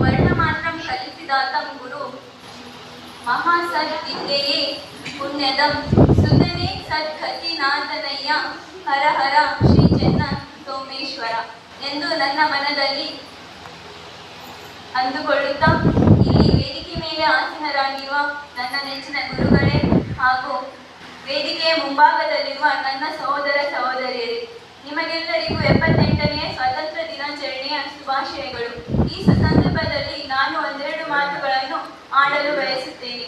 ವರ್ಣಮಾತ್ರಂ ಕಲಿಸಿದಾತಂ ಗುರು. ಮಹಾ ವಿದ್ಯೆಯೇ ಪುಣ್ಯದಂ. ಸುತನೇ ಸದ್ಗತಿನಾಥನಯ್ಯ ಹರ ಹರ ಶ್ರೀ ಚೆನ್ನ ಸೋಮೇಶ್ವರ ಎಂದು ನನ್ನ ಮನದಲ್ಲಿ ಅಂದುಕೊಳ್ಳುತ್ತಾ ಇಲ್ಲಿ ವೇದಿಕೆ ಮೇಲೆ ಆಸೀನರಾಗಿರುವ ನನ್ನ ನೆಚ್ಚಿನ ಗುರುಗಳೇ ಹಾಗೂ ವೇದಿಕೆಯ ಮುಂಭಾಗದಲ್ಲಿರುವ ನನ್ನ ಸಹೋದರ ಸಹೋದರಿಯರೇ ನಿಮಗೆಲ್ಲರಿಗೂ ಎಪ್ಪತ್ತೆಂಟನೇ ಸ್ವಾತಂತ್ರ್ಯ ದಿನಾಚರಣೆಯ ಶುಭಾಶಯಗಳು. ಈ ಸಂದರ್ಭದಲ್ಲಿ ನಾನು ಒಂದೆರಡು ಮಾತುಗಳನ್ನು ಆಡಲು ಬಯಸುತ್ತೇನೆ.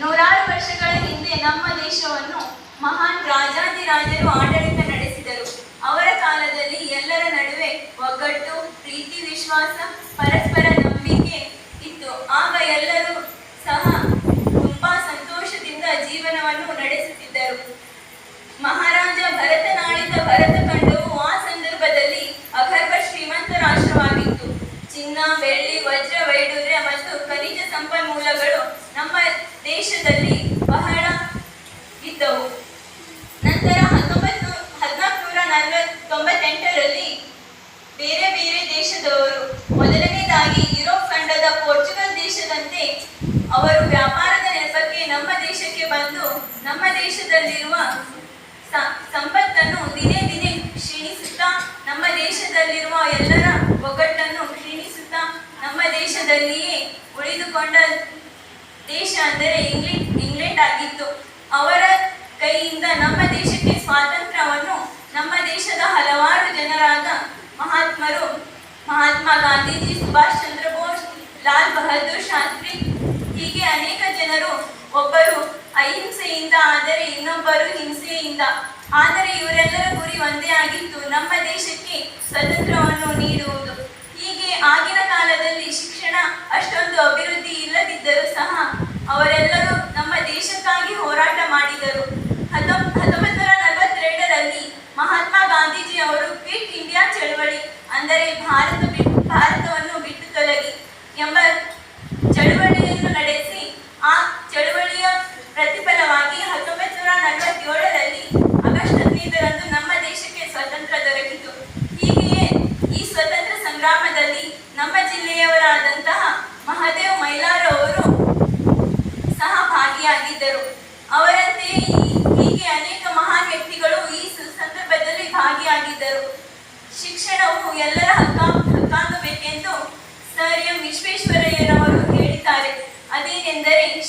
ನೂರಾರು ವರ್ಷಗಳ ಹಿಂದೆ ನಮ್ಮ ದೇಶವನ್ನು ಮಹಾನ್ ರಾಜಾದಿರಾಜರು ಆಡಳಿತ ನಡೆಸಿದರು. ಅವರ ಕಾಲದಲ್ಲಿ ಎಲ್ಲರ ನಡುವೆ ಒಗ್ಗಟ್ಟು, ಪ್ರೀತಿ, ವಿಶ್ವಾಸ, ಪರಸ್ಪರ ನಂಬಿಕೆ ಇತ್ತು. ಆಗ ಎಲ್ಲರೂ ಸಹ ತುಂಬಾ ಸಂತೋಷದಿಂದ ಜೀವನವನ್ನು ನಡೆಸುತ್ತಿದ್ದರು. ಮಹಾರಾಜ ಚಿನ್ನ ಬೆಳ್ಳಿ ವಜ್ರ ವೈಡೂರ್ಯ ಮತ್ತು ಖನಿಜ ಸಂಪನ್ಮೂಲಗಳು ನಮ್ಮ ದೇಶದಲ್ಲಿ ಬಹಳ ಇದ್ದವು. ನಂತರ ಹತ್ತೊಂಬತ್ತು, ಹದಿನಾಲ್ಕುನೂರ ನಲವತ್ ತೊಂಬತ್ತೆಂಟರಲ್ಲಿ ಬೇರೆ ಬೇರೆ ದೇಶದವರು, ಮೊದಲನೇದಾಗಿ ಯುರೋಪ್ ಖಂಡದ ಪೋರ್ಚುಗಲ್ ದೇಶದಂತೆ ಅವರು ವ್ಯಾಪಾರದ ಉಳಿದುಕೊಂಡ ದೇಶ ಅಂದರೆ ಇಂಗ್ಲೆಂಡ್ ಇಂಗ್ಲೆಂಡ್ ಆಗಿತ್ತು. ಅವರ ಕೈಯಿಂದ ನಮ್ಮ ದೇಶಕ್ಕೆ ಸ್ವಾತಂತ್ರ್ಯವನ್ನು ನಮ್ಮ ದೇಶದ ಹಲವಾರು ಜನರಾದ ಮಹಾತ್ಮರು, ಮಹಾತ್ಮ ಗಾಂಧೀಜಿ, ಸುಭಾಷ್ ಚಂದ್ರ ಬೋಸ್, ಲಾಲ್ ಬಹದ್ದೂರ್ ಶಾಸ್ತ್ರಿ, ಹೀಗೆ ಅನೇಕ ಜನರು, ಒಬ್ಬರು ಅಹಿಂಸೆಯಿಂದ, ಆದರೆ ಇನ್ನೊಬ್ಬರು ಹಿಂಸೆಯಿಂದ. ಆದರೆ ಇವರೆಲ್ಲರ ಗುರಿ ಒಂದೇ ಆಗಿತ್ತು. ನಮ್ಮ ದೇಶಕ್ಕೆ ಸ್ವತಂತ್ರವನ್ನು ನೀಡುವುದು. ಹೀಗೆ ಆಗಿನ ಕಾಲದಲ್ಲಿ ಶಿಕ್ಷಣ ಅಷ್ಟೊಂದು ಅಭಿವೃದ್ಧಿ ಇಲ್ಲದಿದ್ದರೂ ಸಹ ಅವರೆಲ್ಲರೂ ನಮ್ಮ ದೇಶಕ್ಕಾಗಿ ಹೋರಾಟ ಮಾಡಿದರು. ಹತ್ತೊಂಬ ಹತ್ತೊಂಬತ್ತು ನಲವತ್ತೆರಡರಲ್ಲಿ ಮಹಾತ್ಮ ಗಾಂಧೀಜಿ ಅವರು ಕ್ವಿಟ್ ಇಂಡಿಯಾ ಚಳವಳಿ, ಅಂದರೆ ಭಾರತ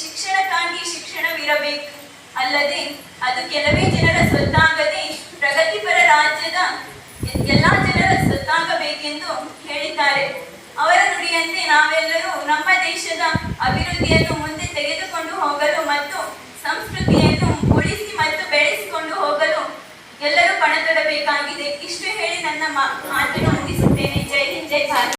ಶಿಕ್ಷಣಕ್ಕಾಗಿ ಶಿಕ್ಷಣವಿರಬೇಕು. ಅಲ್ಲದೆ ಅದು ಕೆಲವೇ ಜನರ ಸ್ವತ್ತಾಗದೆ ಪ್ರಗತಿಪರ ರಾಜ್ಯದ ಎಲ್ಲ ಜನರ ಸ್ವತ್ತಾಗಬೇಕೆಂದು ಹೇಳಿದ್ದಾರೆ. ಅವರ ನುಡಿಯಂತೆ ನಾವೆಲ್ಲರೂ ನಮ್ಮ ದೇಶದ ಅಭಿವೃದ್ಧಿಯನ್ನು ಮುಂದೆ ತೆಗೆದುಕೊಂಡು ಹೋಗಲು ಮತ್ತು ಸಂಸ್ಕೃತಿಯನ್ನು ಉಳಿಸಿ ಮತ್ತು ಬೆಳೆಸಿಕೊಂಡು ಹೋಗಲು ಎಲ್ಲರೂ ಪಣತೊಡಬೇಕಾಗಿದೆ. ಇಷ್ಟು ಹೇಳಿ ನನ್ನ ಮಾತನ್ನು ಮುಗಿಸುತ್ತೇನೆ. ಜೈ ಹಿಂದ್, ಜೈ ಭಾರತ್.